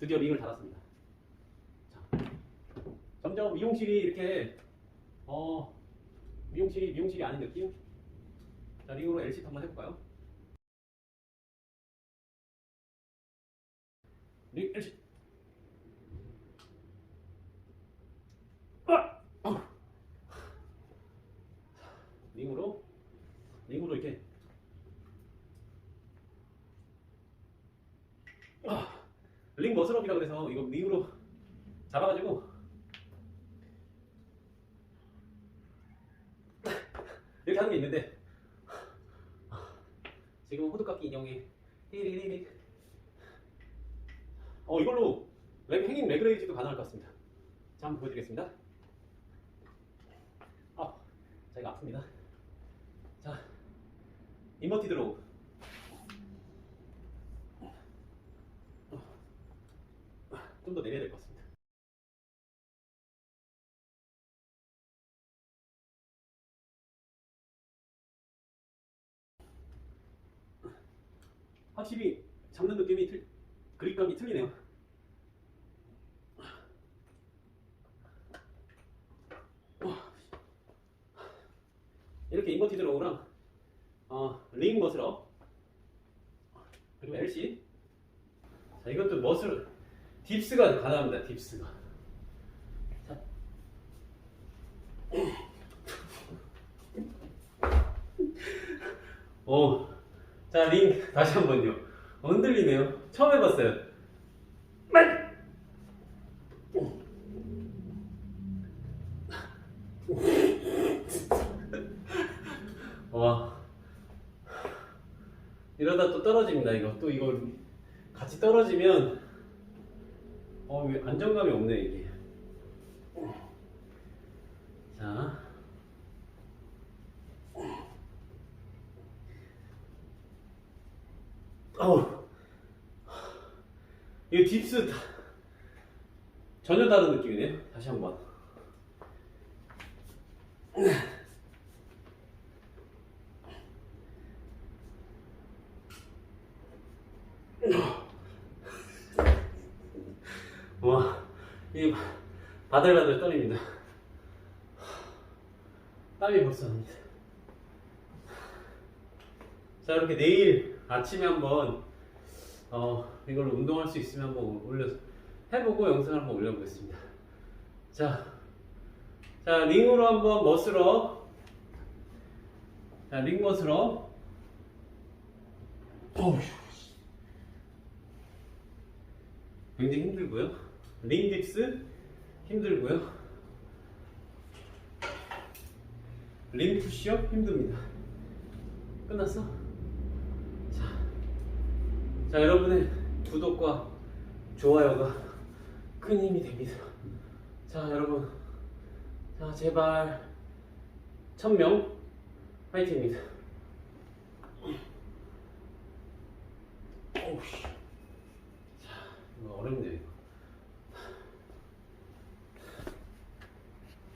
드디어 링을 달았습니다. 자, 점점 미용실이 이렇게 어 미용실이 미용실이 아닌 느낌? 자 링으로 LC 한번 해볼까요? 링 LC 아! 아우. 링으로 링으로 이렇게 아, 링 머슬업이라 그래서 이거 링으로 잡아가지고. 이렇게 하는 게 있는데. 지금 호두깎이 인형에 띠리리리 어 이걸로 렉 행잉 레그레이즈도 가능할 것 같습니다. 자 한번 보여드리겠습니다. 아 자기가 아픕니다. 자 인버티드 로 좀 더 내려야 될 것 같습니다. 확실히 잡는 느낌이 틀, 그립감이 틀리네요. 이렇게 인버티드 로우랑 어, 링 머슬업 그리고 LC 자 이것도 머슬 딥스가 가능합니다. 딥스가. 자. 오, 자, 링 다시 한번요. 어, 흔들리네요. 처음 해봤어요. 와, 이러다 또 떨어집니다. 이거 또 이거 같이 떨어지면 어, 왜 안정감이 없네, 이게. 자. 어우. 이거 딥스 다, 전혀 다른 느낌이네요. 다시 한 번. 와, 이 바들바들 떨립니다. 땀이 벌써 납니다. 자, 이렇게 내일 아침에 한번 어, 이걸로 운동할 수 있으면 한번 올려 해보고 영상을 한번 올려보겠습니다. 자, 자 링으로 한번 멋으로 자, 링 멋으로 어휴. 굉장히 힘들고요. 링 딥스 힘들고요. 링 푸시업 힘듭니다. 끝났어? 자, 자 여러분의 구독과 좋아요가 큰 힘이 됩니다. 자 여러분, 자 제발 천명 화이팅입니다. 어우씨, 자 이거 어렵네요.